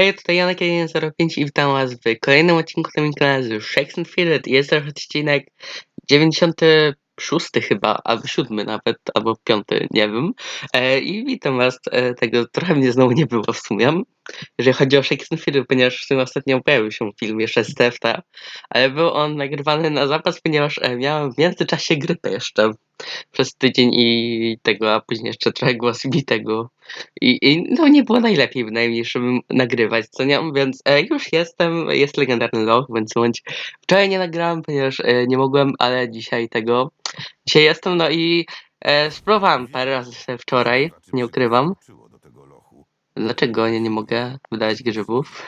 Hej, tutaj Janek 105 i witam was w kolejnym odcinku na moim kanale z and. Jest to odcinek 96 chyba, albo 7 nawet, albo 5, nie wiem. E, I witam was, e, tego trochę mnie znowu nie było w sumie, jeżeli chodzi o Shakes and ponieważ w sumie ostatnio pojawił się film jeszcze z TFT, ale był on nagrywany na zapas, ponieważ e, miałem w międzyczasie grypę jeszcze przez tydzień i tego, a później jeszcze trochę głosu bitego. I, I no nie było najlepiej bynajmniej, żeby nagrywać, co nie? Więc e, już jestem, jest legendarny log, więc bądź wczoraj nie nagrałem, ponieważ e, nie mogłem, ale dzisiaj tego. Dzisiaj jestem, no i e, spróbowałem parę razy wczoraj, nie ukrywam. Dlaczego ja nie mogę wydawać grzybów?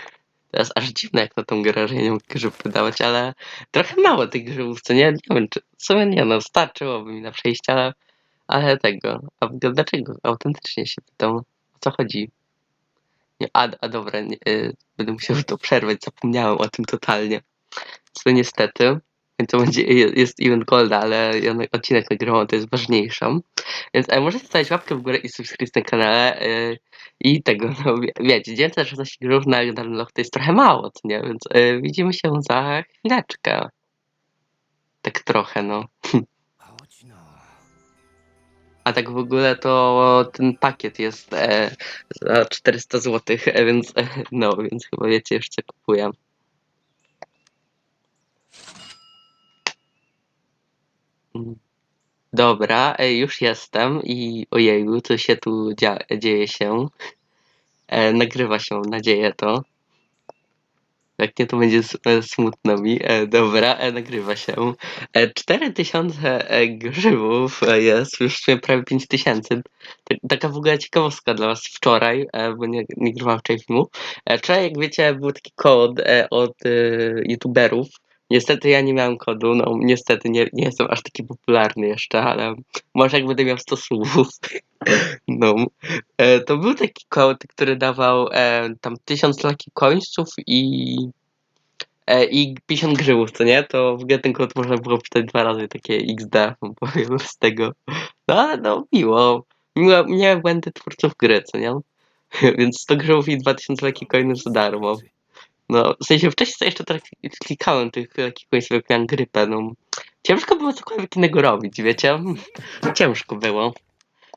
Jest aż dziwne jak na tą grę, że nie mogę grzybów wydawać, ale trochę mało tych grzybów, co nie? Nie wiem, czy w sumie nie no, starczyłoby mi na przejście, ale, ale tego. A w ogóle dlaczego? Autentycznie się pytam, o co chodzi? Nie, a, a dobra, nie, y, będę musiał to przerwać, zapomniałem o tym totalnie. Co niestety, więc to będzie, jest, event golda, ale odcinek nagrywam, to jest ważniejsze. Więc e, możecie zostawić łapkę w górę i subskrypcję na kanale. y, I tego, no wie- wiecie, 916 grów na legendarny loch to jest trochę mało, co nie? Więc y, widzimy się za chwileczkę. Tak trochę, no. A tak w ogóle to ten pakiet jest e, za 400 zł, e, więc e, no, więc chyba wiecie co kupuję. Dobra, e, już jestem i ojeju, co się tu dzieje się. E, nagrywa się, mam nadzieję to. Jak nie, to będzie e, smutno mi. E, dobra, e, nagrywa się. E, 4000 e, grzybów jest, już w sumie prawie 5000. Tak, taka w ogóle ciekawostka dla was wczoraj, bo nie, nie grywałem wczoraj filmu. Wczoraj, jak wiecie, był taki kod od youtuberów. Niestety ja nie miałem kodu, no niestety nie, nie jestem aż taki popularny jeszcze, ale może jak będę miał 100 subów, no, e, to był taki kod, który dawał e, tam 1000 lucky coinsów i e, i 50 grzybów, co nie? To w ogóle ten kod można było przeczytać dwa razy takie XD, powiem z tego. No ale no, miło. Miłe, miłe błędy twórców gry, co nie? Więc 100 grzybów i 2000 lucky coinów za darmo. No, w sensie wcześniej jeszcze tak klikałem tych lucky coinsów, jak miałem grypę, no. Ciężko było cokolwiek innego robić, wiecie? Ciężko było.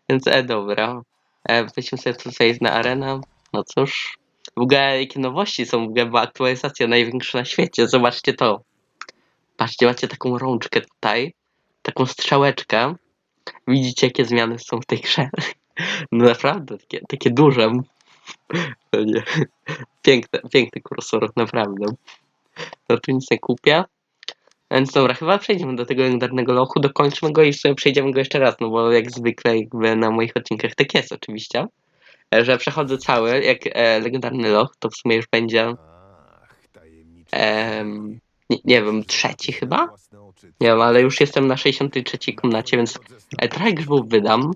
Więc e, dobra. E, weźmy sobie tutaj na arenę. No cóż. W ogóle jakie nowości są, w ogóle była aktualizacja największa na świecie. Zobaczcie to. Patrzcie, macie taką rączkę tutaj. Taką strzałeczkę. Widzicie, jakie zmiany są w tej grze. No naprawdę, takie, takie duże. Nie. Piękny, piękny kursor, naprawdę. No tu nic nie kupię. Więc dobra, chyba przejdziemy do tego legendarnego lochu, dokończmy go i sobie przejdziemy go jeszcze raz, no bo jak zwykle jakby na moich odcinkach tak jest oczywiście, że przechodzę cały jak e, legendarny loch, to w sumie już będzie, nie, nie wiem, trzeci chyba? Nie wiem, ale już jestem na 63 komnacie, więc e, trochę grzybów wydam.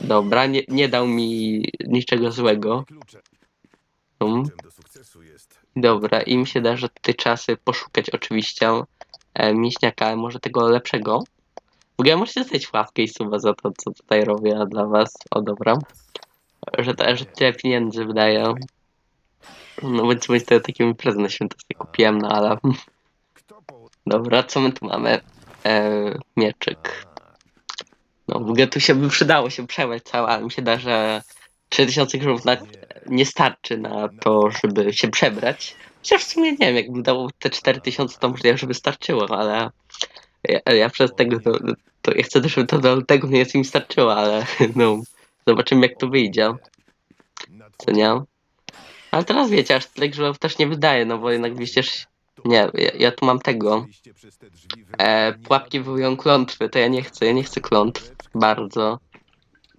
Dobra, nie, nie dał mi niczego złego. Um. jest. Dobra, i mi się da, że tutaj trzeba sobie poszukać oczywiście e, mięśniaka, może tego lepszego. W ogóle możecie zostawić łapkę i suba za to, co tutaj robię dla was. O, dobra. Że, że tyle pieniędzy wydaję. No więc bądź to takim święta sobie kupiłem, no ale... Dobra, co my tu mamy? E, mieczyk. No w ogóle tu się by przydało się przebrać całe, ale mi się da, że 3000 grzybów na, nie starczy na to, żeby się przebrać. Chociaż w sumie nie wiem, jakbym dał te 4000, to możliwe, żeby starczyło, ale ja, ja przez tego, to, to ja chcę też, żeby to do tego nie mi starczyło, ale no, zobaczymy jak to wyjdzie, co nie? Ale teraz wiecie, aż tyle grzybów też nie wydaje, no bo jednak widzisz, nie, ja, ja tu mam tego, e, pułapki wywołują klątwy, to ja nie chcę, ja nie chcę klątw, bardzo.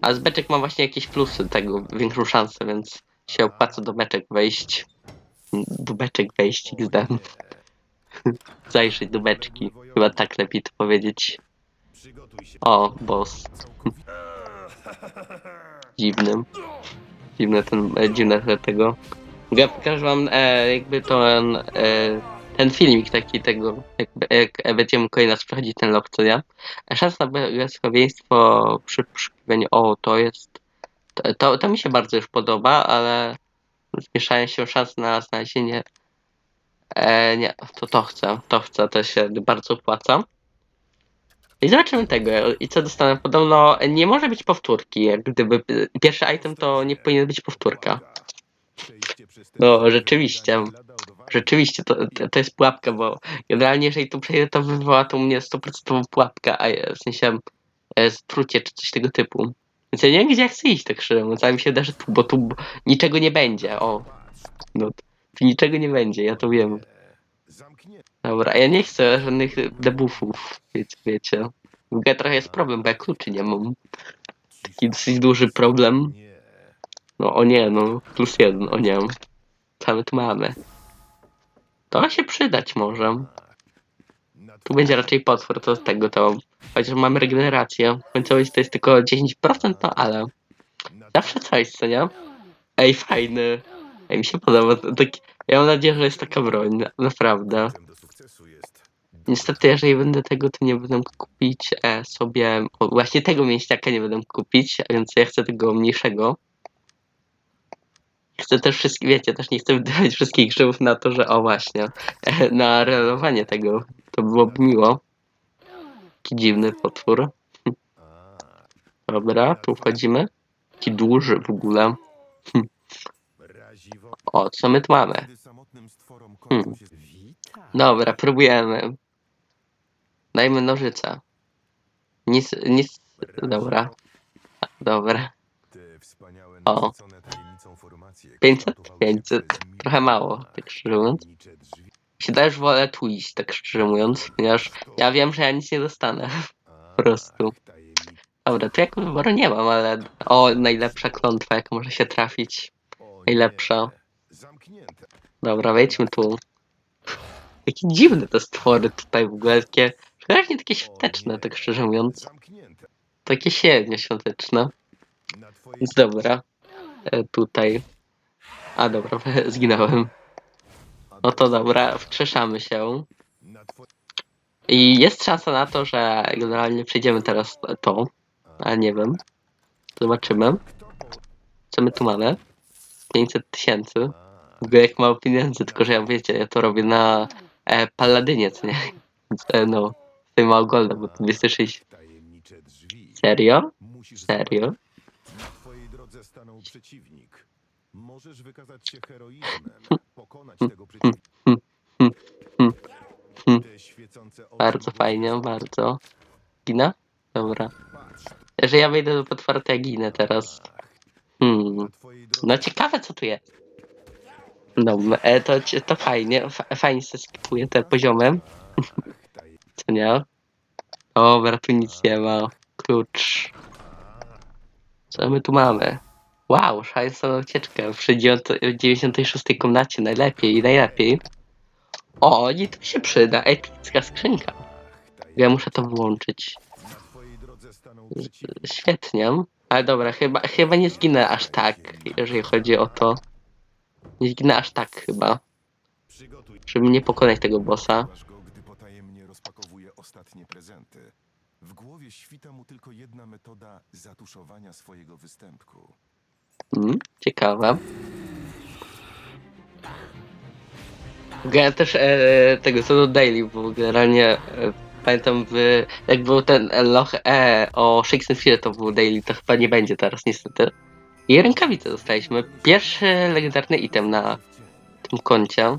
A z beczek mam właśnie jakieś plusy tego, większą szansę, więc się opłaca do beczek wejść. Do beczek wejść, XD. Zajrzeć do beczki. Chyba tak lepiej to powiedzieć. O, boss. Dziwny. Dziwne ten, e, dziwne te- tego. Ja pokażę wam e, jakby ten, e, ten filmik taki tego, jakby, jak będziemy kolejny raz przechodzić ten log, co ja. Szansa na błogosławieństwo przy poszukiwaniu, o to jest, to, to, to mi się bardzo już podoba, ale Zmniejszają się szanse na znalezienie. E, nie, to to chcę, to chcę, to się bardzo opłaca. I zobaczymy tego, i co dostanę. Podobno nie może być powtórki, jak gdyby pierwszy item to nie powinien być powtórka. No, rzeczywiście. Rzeczywiście, to, to, jest pułapka, bo generalnie jeżeli to przejdę, to wywoła to u mnie 100% pułapka, a w sensie e, strucie czy coś tego typu. Więc ja nie wiem, gdzie ja chcę iść tak szczerze mówiąc, mi się wydaje, że tu, bo tu niczego nie będzie, o. No, tu niczego nie będzie, ja to wiem. Dobra, ja nie chcę żadnych debuffów, wiecie, wiecie. W ogóle trochę jest problem, bo ja kluczy nie mam. Taki dosyć duży problem. No o nie, no plus jeden, o nie. Tu mamy? To się przydać może. Tu będzie raczej potwór, to z tego to. Chociaż mamy regenerację. Końcowość to jest tylko 10%, no ale zawsze coś, co nie? Ej, fajny. Ej, mi się podoba. to Taki... Ja mam nadzieję, że jest taka broń, na- naprawdę. Niestety, jeżeli będę tego, to nie będę kupić e, sobie. O, właśnie tego mięśniaka nie będę kupić, a więc ja chcę tego mniejszego. Chcę też wszystkich, wiecie, też nie chcę wydawać wszystkich grzybów na to, że o właśnie, e, na relowanie tego. To byłoby miło. Taki dziwny potwór. Dobra, tu wchodzimy. Taki duży w ogóle. raziwo. O, co my tu mamy? Hmm. Dobra, próbujemy. Dajmy nożyce. Nic, nic. Dobra, dobra. O. nasycone tajemnicą formacje 500? kształtowały się 500. przez Trochę mało, tak szczerze mówiąc. się też wolę tu iść, tak szczerze mówiąc, ponieważ ja wiem, że ja nic nie dostanę. Po prostu. tajemnice. Dobra, tu jako wyboru nie mam, ale... O, najlepsza klątwa, jaka może się trafić. Najlepsza. Dobra, wejdźmy tu. Jakie dziwne te stwory tutaj w ogóle, takie... Pewnie takie świąteczne, tak szczerze mówiąc. Takie średnio świąteczne. Dobra. E, tutaj. A dobra, zginąłem. No to dobra, wkrzeszamy się. I jest szansa na to, że generalnie przejdziemy teraz to. A nie wiem. Zobaczymy. Co my tu mamy? 500 tysięcy. W ogóle jak mało pieniędzy, tylko że ja wiecie, ja to robię na e, Paladynie, co nie? E, no, tutaj mało golda, bo to 206. tajemnicze drzwi. Serio? Serio? Na twojej drodze stanął przeciwnik. Możesz wykazać się heroizmem, pokonać tego przeciwnika. Te świecące oczy Bardzo fajnie, bardzo. Gina? Dobra. Patrz, Że ja wejdę do potwarta, ja ginę teraz. Hmm. na twojej drodze No ciekawe co tu jest. Dobra, e, to, to fajnie, fa- fajnie się skipuje te poziomy, Ach, taj... co nie? Dobra, tu nic nie ma. Klucz. Co my tu mamy? Wow, szaleństwo ucieczkę przy 96 komnacie, najlepiej najlepiej. O, to mi się przyda, epicka skrzynka. Ja muszę to włączyć. Świetnie. Ale dobra, chyba, chyba nie zginę aż tak, jeżeli chodzi o to. Nie zginę aż tak chyba, żeby nie pokonać tego bossa. W głowie świta mu tylko jedna metoda zatuszowania swojego występku. Mm, ciekawe. Ja też e, tego co do Daily, bo generalnie e, pamiętam w, jak był ten loch E o Shakespeare to był Daily, to chyba nie będzie teraz niestety. I rękawice dostaliśmy. Pierwszy legendarny item na tym koncie.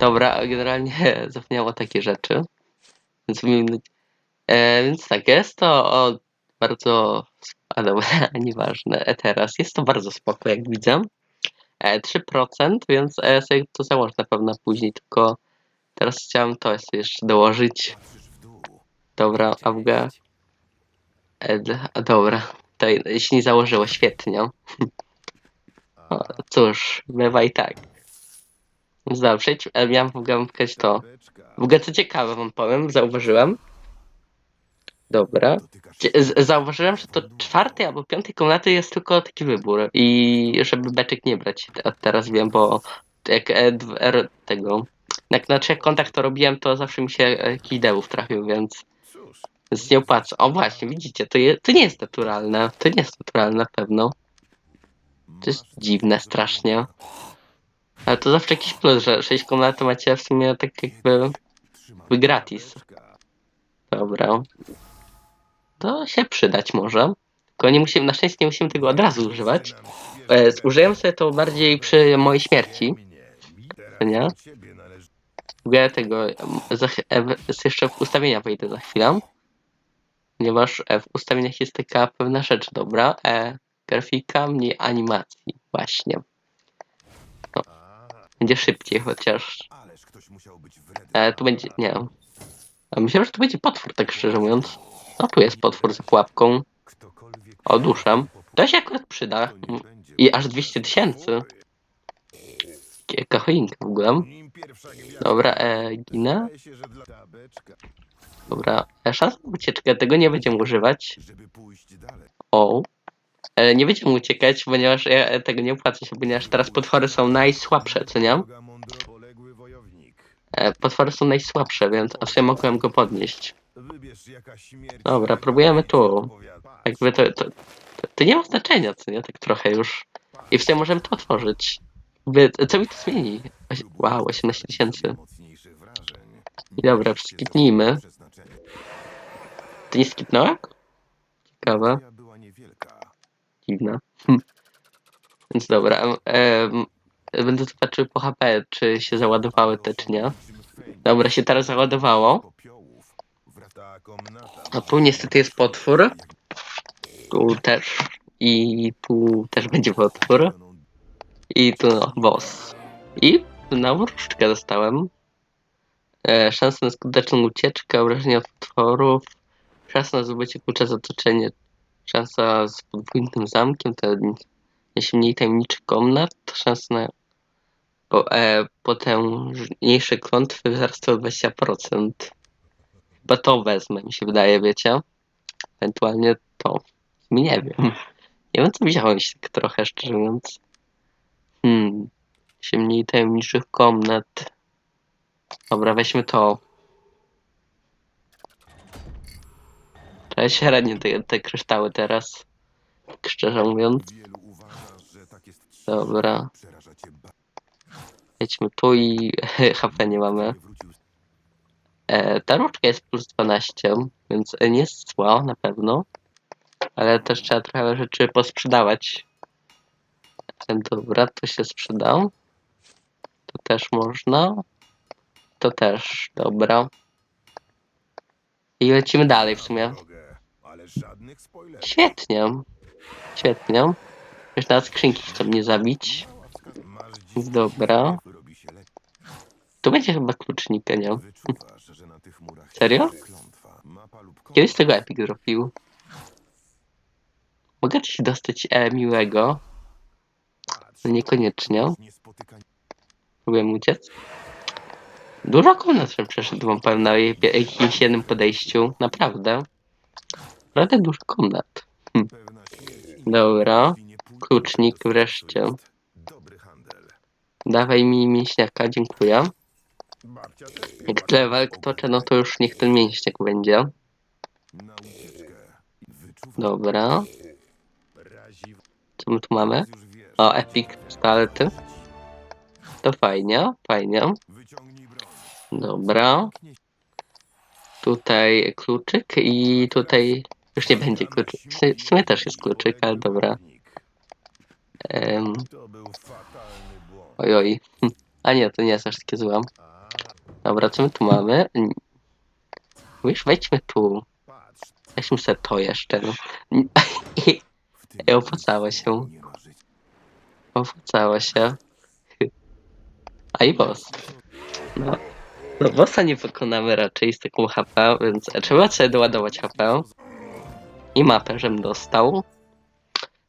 Dobra, generalnie zapomniałem o takie rzeczy. Więc, e, więc tak, jest to o, bardzo. A dobra, nieważne. E, teraz jest to bardzo spoko, jak widzę. E, 3%, więc e, sobie to założę na pewno później, tylko teraz chciałem to jeszcze dołożyć. Dobra, a w ogóle. E, a dobra, to jeśli nie założyło, świetnie. O, cóż, bywa i tak. Więc dobra, przejdź, e, miałem w ogóle to. W ogóle co ciekawe wam powiem, zauważyłem. Dobra. Z- Zauważyłem, że to czwartej albo piątej komnaty jest tylko taki wybór. I żeby beczek nie brać. A teraz wiem, bo jak e, er, tego. Jak na trzech kontach to robiłem, to zawsze mi się e, jakiś dełów trafił, więc, więc nie opłaca. O właśnie, widzicie, to, je, to nie jest naturalne. To nie jest naturalne na pewno. To jest dziwne strasznie. Ale to zawsze jakiś plus, że 6 komnat macie w sumie tak jakby Jakby gratis. Dobra. To się przydać może. Tylko nie musimy, na szczęście nie musimy tego od razu używać. E, użyję sobie to bardziej przy mojej śmierci. To nie? Ogóle tego, e, jeszcze w ustawienia wejdę za chwilę. Ponieważ e, w ustawieniach jest taka pewna rzecz dobra. E, grafika, mniej animacji. Właśnie. No. Będzie szybciej chociaż. E, tu będzie, nie. A myślałem, że tu będzie potwór, tak szczerze mówiąc. No tu jest potwór za pułapką. O, duszę. To się akurat przyda. I aż 200 tysięcy. Jaka w ogóle. Dobra, e, tabeczka, Dobra, e, szansa na ucieczkę, tego nie będziemy używać. O. E, nie będziemy uciekać, ponieważ ja e, tego nie opłacę się, ponieważ teraz potwory są najsłabsze, co nie? E, potwory są najsłabsze, więc a w sumie mogłem go podnieść. Wybierz śmierć. Dobra, próbujemy tu. Jakby to, to, to, to nie ma znaczenia, co nie? Tak trochę już. I w sumie możemy to otworzyć. Jakby, co mi to zmieni? Oś- Wow, 18 tysięcy. I dobra, skipnijmy. Ty nie skipnąłeś? Ciekawe, dziwne. Hm. Więc dobra, em, będę zobaczył po HP, czy się załadowały te, czy nie. Dobra, się teraz załadowało. A tu niestety jest potwór. Tu też. I tu też będzie potwór. I tu no, boss. I na różdżkę dostałem. E, szansa na skuteczną ucieczkę, obrażenia potworów. Szansa na zdobycie klucza z. Szansa z podwójnym zamkiem, to jeśli mniej tajemniczy komnat. Szansa na o, e, potężniejsze klątwy wzrasta o 20%. Chyba to wezmę, mi się wydaje, wiecie. Ewentualnie to. Nie wiem. Nie wiem, co wziąłeś tak trochę, szczerze mówiąc. Hmm. Się mniej tajemniczych komnat. Dobra, weźmy to. Trzeba średnio te, te kryształy teraz. Tak szczerze mówiąc. Dobra. Jedźmy tu i HP nie mamy. E, ta różdżka jest plus 12, więc nie jest zła na pewno. Ale też trzeba trochę rzeczy posprzedawać. E, Dobra, to się sprzeda. To też można. To też, dobra. I lecimy dalej w sumie. Świetnie. Świetnie. Już na skrzynki chcą mnie zabić. Dziś Dobra. Tu będzie chyba klucznika, nie? Wyczuwasz, że na tych murach Serio? Kiedyś tego Epic zrobił. Mogę coś dostać e, miłego? No niekoniecznie. Próbuję uciec. Dużo komnat przeszedł wam powiem na je- jakimś jednym podejściu. Naprawdę. Naprawdę dużo komnat. Śmierć Dobra. Klucznik wreszcie. Dawaj mi mięśniaka, dziękuję. Jak tyle walk toczę, no to już niech ten mięśniak będzie. Dobra. Co my tu mamy? O, epic pistolety. To fajnie, fajnie. Dobra. Tutaj kluczyk i tutaj już nie będzie kluczyk. W sumie- też jest kluczyk, ale dobra. Błąd. oj, oj. A nie, to nie jest aż takie złe. Dobra, co my tu mamy? Wiesz, wejdźmy tu. Weźmy sobie to jeszcze. no. Ej, opłacało się. Opłacało się. A i boss. No. No bossa nie pokonamy raczej z taką HP, więc trzeba sobie doładować HP. I mapę, żebym dostał.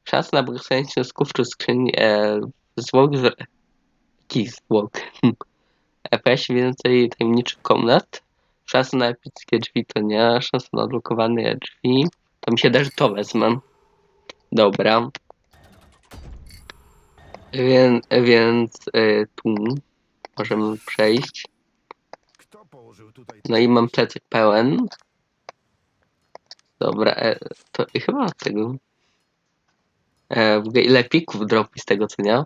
Szansa na błogosławieństwo z kurczu skrzyni e, zwłok z... Jakich zwłok? się więcej tajemniczych komnat. Szansa na epickie drzwi to nie. Szansa na odblokowane drzwi. To mi się da, że to wezmę. Dobra. Więc, więc e, tu możemy przejść. No i mam plecak pełen. Dobra, e, to i chyba tego. E, w ogóle ile pików dropi z tego, co nie?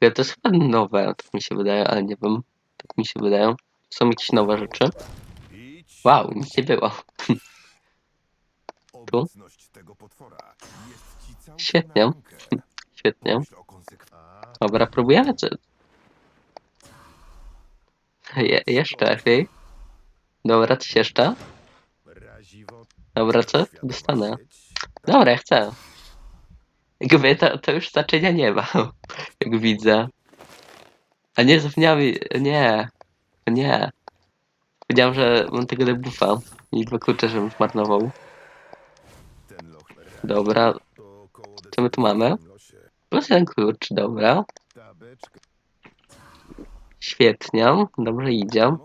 Ja to jest chyba nowe, tak mi się wydaje, ale nie wiem. Tak mi się wydaje. Są jakieś nowe rzeczy. Wow, nic nie było. Całkiem Świetnie. Świetnie. Dobra, próbujemy czy... Je, jeszcze lepiej. Dobra, coś jeszcze? Dobra, co? Dostanę. Dobra, ja chcę. Jakby to, to już znaczenia nie ma. Jak widzę. A nie, zapomniałem... Nie. Nie. Powiedziałem, że mam tego debuffa. I dwa klucze, żebym zmarnował. Dobra. Co my tu mamy? Plus jeden klucz, dobra. Świetnie. Dobrze idzie.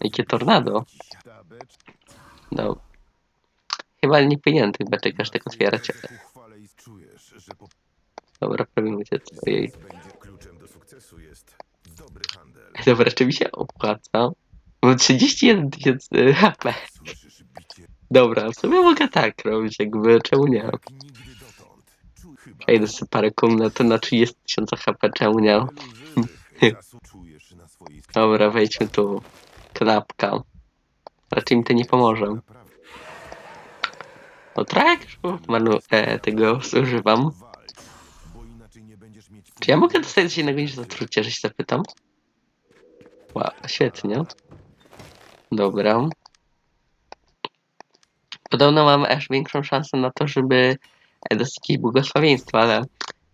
Jakie tornado. No. Chyba nie powinienem tych beczek aż tak otwierać. że ku chwale i czujesz, że po Dobra, prawie mówię ojej. będzie kluczem do sukcesu jest dobry handel. Dobra, czy mi się opłaca? Mam 31 tysięcy HP. Słyszysz bicie Dobra, w sumie mogę tak robić, jakby, czemu nie? jak nigdy dotąd. Czuj chyba Przejdę sobie parę komnat na 30 tysięcy HP, czemu nie? wielu żywych zasu- czujesz na swojej Dobra, wejdźmy tu. Klapka. Raczej mi to nie pomoże. Naprawdę. No tak, manu, e, tego mieć Czy ja mogę dostać innego niż zatrucie, że się zapytam? Wow, świetnie. Dobra. Podobno mam aż większą szansę na to, żeby dostać jakieś błogosławieństwo, ale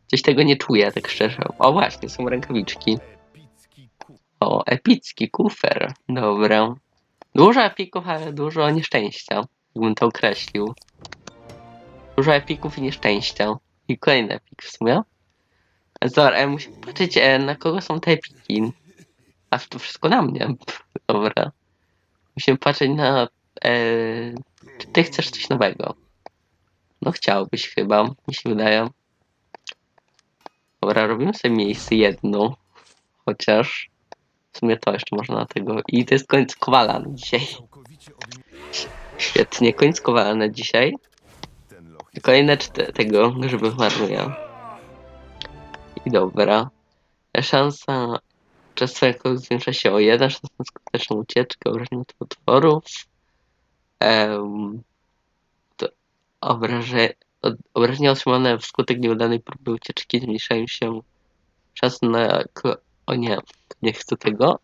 coś tego nie czuję, tak szczerze. O właśnie, są rękawiczki. O, epicki kufer. Dobra. Dużo epików, ale dużo nieszczęścia. Jakbym to określił. Dużo epików i nieszczęścia. I kolejny epik w sumie. Dobra, e, musimy patrzeć e, na kogo są te epiki. A to wszystko na mnie. Dobra. Musimy patrzeć na... E, czy ty chcesz coś nowego? No chciałbyś chyba, mi się wydaje. Dobra, robimy sobie miejsce jedno. Chociaż... W sumie to jeszcze można na tego. I to jest koniec kowala na dzisiaj. Świetnie, koniec kowala na dzisiaj. Ten loch I jest kolejne czte- tego grzyby marnuję. I dobra. Szansa czas zwiększa się o 1, szansa na skuteczną ucieczkę, obrażenia od potworów. Um, to obraże, od, obrażenia otrzymane wskutek nieudanej próby ucieczki zmniejszają się. Szanse na... O nie, nie chcę tego.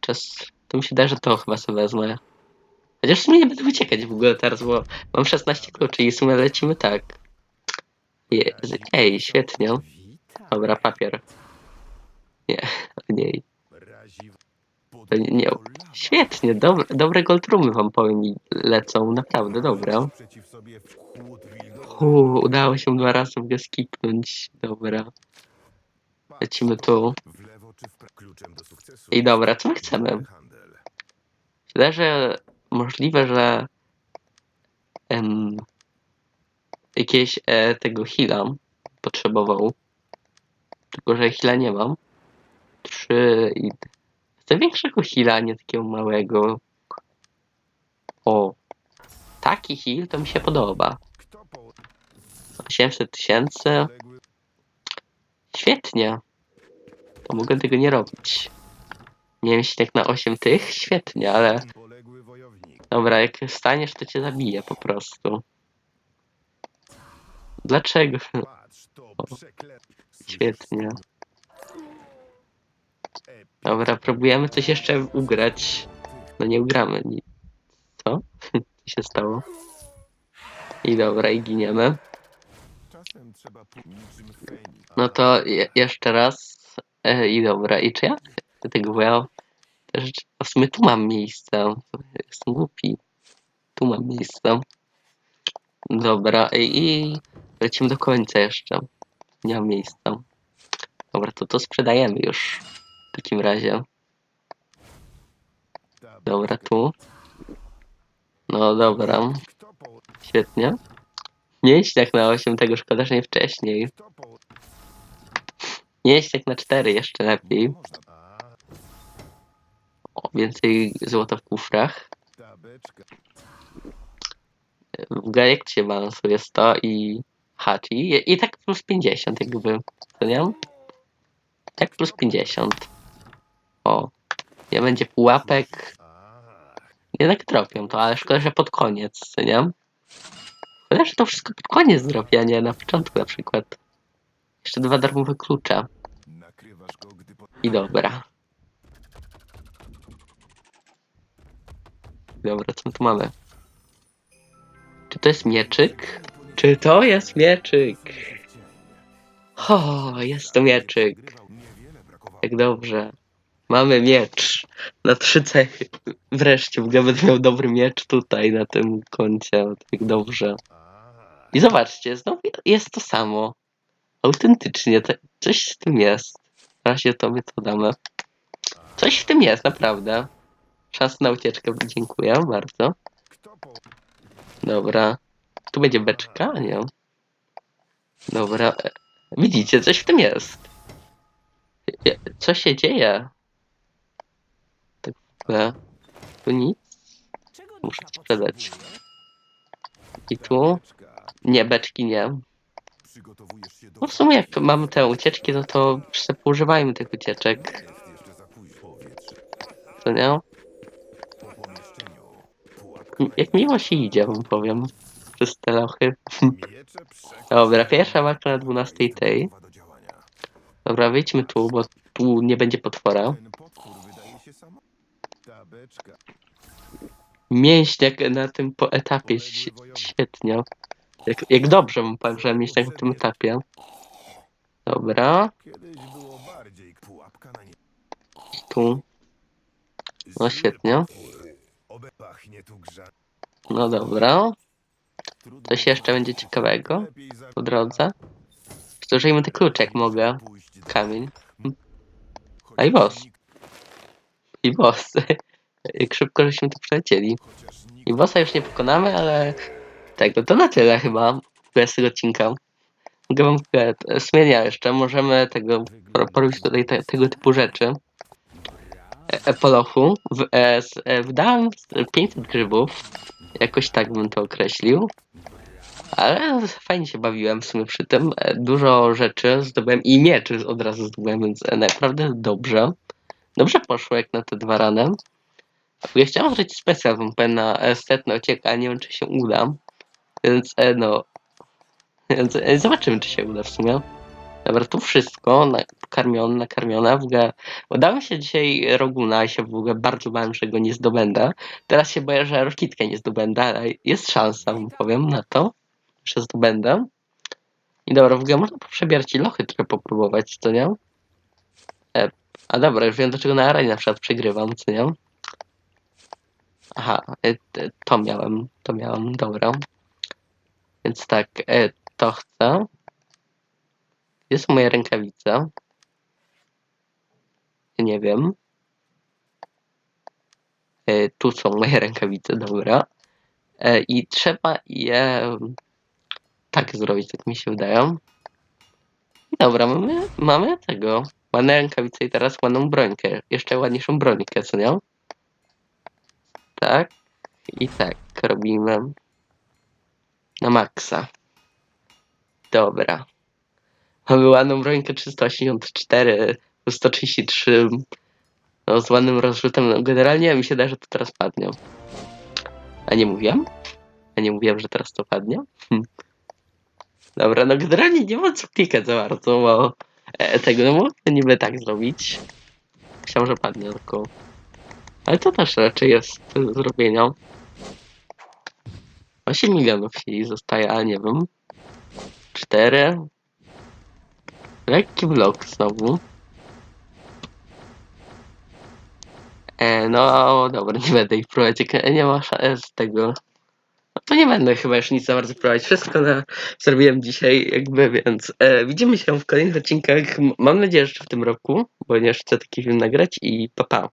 Czas... To mi się da, że to chyba sobie wezmę. Chociaż w sumie nie będę uciekać w ogóle teraz, bo mam 16 kluczy i w sumie lecimy tak. Je, ej, świetnie. Dobra, papier. Nie, nie. nie, nie. Świetnie, dobre, dobre goldrumy wam powiem i lecą, naprawdę dobre. Uuu, udało się dwa razy go skipnąć. Dobra, lecimy tu. I dobra, co my chcemy? Wydaje, że możliwe, że em, jakieś e, tego heala potrzebował. Tylko, że heala nie mam. Trzy i... Chcę większego heala, a nie takiego małego. O! Taki heal to mi się podoba. Kto po... 800 tysięcy. Świetnie. To mogę tego nie robić. Nie wiem, jeśli tak na 8 tych, świetnie, ale. Dobra, jak staniesz, to cię zabiję po prostu. Dlaczego? Przekle... Świetnie. Dobra, próbujemy coś jeszcze ugrać. No nie ugramy nic. Co? Co się stało? I dobra, i giniemy. No to je jeszcze raz. E, I dobra, i czy ja tego, a w sumie tu mam miejsce. Jestem głupi. Tu mam miejsce. Dobra, i, lecimy do końca jeszcze. Nie mam miejsca. Dobra, to to sprzedajemy już. W takim razie. Dobra, tu. No dobra, świetnie. Nie jeść tak na 8, tego szkoda, że nie wcześniej. Nie jeść tak na 4 jeszcze lepiej. Więcej złota w kufrach. W galekcie balansuje 100 i Ha, czyli i, i tak plus 50 jakby, co nie? Tak plus 50. O, nie będzie pułapek. Jednak tropią to, ale szkoda, że pod koniec, co nie? Szkoda, że to wszystko pod koniec zrobię, a nie na początku na przykład. Jeszcze dwa darmowe klucze. I dobra. Dobra, co my tu mamy? Czy to jest mieczyk? Czy to jest mieczyk? O, jest to mieczyk. Jak dobrze. Mamy miecz. Na trzy cechy. Wreszcie, w ogóle będę miał dobry miecz tutaj, na tym koncie. Tak dobrze. I zobaczcie, znowu jest to samo. Autentycznie, coś w tym jest. W razie to my to damy. Coś w tym jest, naprawdę. Czas na ucieczkę, dziękuję bardzo. Dobra. Tu będzie beczka, nie? Dobra. Widzicie, coś w tym jest. Je- Co się dzieje? Tak. Tu nic. Muszę sprzedać. I tu? Nie, beczki nie. No w sumie jak mamy te ucieczki, no to sobie poużywajmy tych ucieczek. Co nie? Po pomieszczeniu. Pułapka M- Jak miło się idzie, wam powiem. Przez te lochy. Dobra, pierwsza walka na 12 tej. Dobra, wyjdźmy tu, bo tu nie będzie potwora. Mięśniak na tym po etapie świetnie. Jak, jak dobrze wam powiem, że mięśniak na tym etapie. Dobra, tu. No świetnie. Pachnie tu grza. No dobra. Coś jeszcze będzie ciekawego po drodze? Zużyjmy te klucze jak mogę. Kamień. A i boss. I boss. Jak szybko żeśmy tu przelecieli. I bossa już nie pokonamy, ale tego to na tyle chyba z tego odcinka. Mogę wam zmienia jeszcze, możemy tego por- porobić tutaj te, tego typu rzeczy. E, e, po lochu. W, e, z, e, wydałem 500 grzybów. Jakoś tak bym to określił. Ale fajnie się bawiłem w sumie przy tym. E, Dużo rzeczy zdobyłem i mieczy od razu zdobyłem, więc e, naprawdę dobrze. Dobrze poszło jak na te dwa rany. Ja chciałem zrobić specjal powiem, na e, ocieka, ale nie wiem czy się uda. Więc e, no. Więc e, zobaczymy czy się uda w sumie. Dobra, tu wszystko nakarmione, nakarmione. W ogóle udało mi się dzisiaj Roguna i się w ogóle bardzo bałem, że go nie zdobędę. Teraz się boję, że Rokitkę nie zdobędę, ale jest szansa, wam powiem, na to, że zdobędę. I dobra, w ogóle można poprzebierać i lochy trochę popróbować, co nie? E, a dobra, już wiem dlaczego na arenie na przykład przegrywam, co nie? Aha, e, to miałem, to miałem, dobra. Więc tak, e, to chcę. Gdzie są moje rękawice? Nie wiem. E, tu są moje rękawice, dobra. E, I trzeba je tak zrobić, tak mi się wydaje. Dobra, mamy, mamy tego. Ładne rękawice i teraz ładną brońkę. Jeszcze ładniejszą brońkę, co nie? Tak. I tak robimy. Na maksa. Dobra. Mamy ładną brońkę 384, 133. No, z ładnym rozrzutem. No, generalnie mi się da, że to teraz padnie. A nie mówiłem? A nie mówiłem, że teraz to padnie? Hm. Dobra, no generalnie nie ma co klikać za bardzo, bo e, tego no mogę niby tak zrobić. Myślałem, że padnie tylko. Ale to też raczej jest do zrobienia. 8 milionów jej zostaje, ale nie wiem. 4. Lekki blok znowu. E, no dobra, nie będę ich jak nie ma szans z tego. No to nie będę chyba już nic za bardzo próbować. Wszystko na, zrobiłem dzisiaj, jakby, więc e, widzimy się w kolejnych odcinkach. Mam nadzieję, że w tym roku, bo nie chcę taki film nagrać i pa pa.